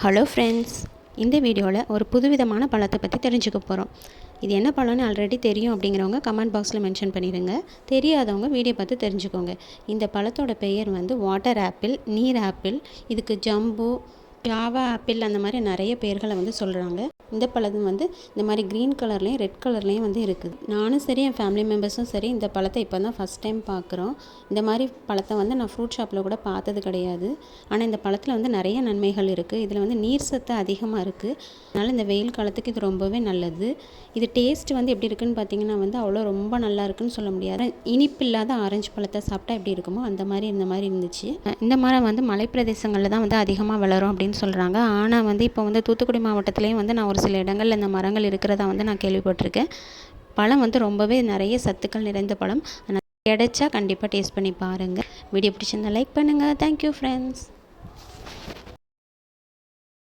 Hello friends இந்த வீடியோவில் ஒரு புதுவிதமான பழத்தை பற்றி தெரிஞ்சுக்க போகிறோம் இது என்ன பழம்னு ஆல்ரெடி தெரியும் அப்படிங்கிறவங்க கமெண்ட் பாக்ஸில் மென்ஷன் பண்ணிடுங்க. தெரியாதவங்க வீடியோ பார்த்து தெரிஞ்சுக்கோங்க. இந்த பழத்தோட பெயர் வந்து வாட்டர் ஆப்பிள் நீர் ஆப்பிள் இதுக்கு ஜம்பு ஜாவா ஆப்பிள் அந்த மாதிரி நிறைய பேர்களை வந்து சொல்கிறாங்க இந்த பழம் வந்து இந்த மாதிரி க்ரீன் கலர்லேயும் ரெட் கலர்லேயும் வந்து இருக்குது. நானும் சரி என் ஃபேமிலி மெம்பர்ஸும் சரி இந்த பழத்தை இப்போ தான் ஃபஸ்ட் டைம் பார்க்குறோம். இந்த மாதிரி பழத்தை வந்து நான் ஃப்ரூட் ஷாப்பில் கூட பார்த்தது கிடையாது. ஆனால் இந்த பழத்தில் வந்து நிறைய நன்மைகள் இருக்குது இதில் வந்து நீர் சத்து அதிகமாக இருக்குது அதனால் இந்த வெயில் காலத்துக்கு இது ரொம்பவே நல்லது. இது டேஸ்ட் வந்து எப்படி இருக்குன்னு பார்த்தீங்கன்னா வந்து அவ்வளோ ரொம்ப நல்லா இருக்குன்னு சொல்ல முடியாது. இனிப்பு இல்லாத ஆரஞ்சு பழத்தை சாப்பிட்டா எப்படி இருக்குமோ அந்த மாதிரி இந்த மாதிரி இருந்துச்சு. இந்த மரம் வந்து மலைப்பிரதேசங்களில் தான் வந்து அதிகமாக வளரும் அப்படின்னு சொல்கிறாங்க ஆனால் வந்து இப்போ வந்து தூத்துக்குடி மாவட்டத்துலேயும் வந்து நான் ஒரு சில இடங்களில் இந்த மரங்கள் இருக்கிறதா வந்து நான் கேள்விப்பட்டிருக்கேன். பழம் வந்து ரொம்பவே நிறைய சத்துக்கள் நிறைந்த பழம். கிடைச்சா கண்டிப்பாக டேஸ்ட் பண்ணி பாருங்கள் வீடியோ பிடிச்சிருந்தா லைக் பண்ணுங்கள் தேங்க்யூ ஃப்ரெண்ட்ஸ்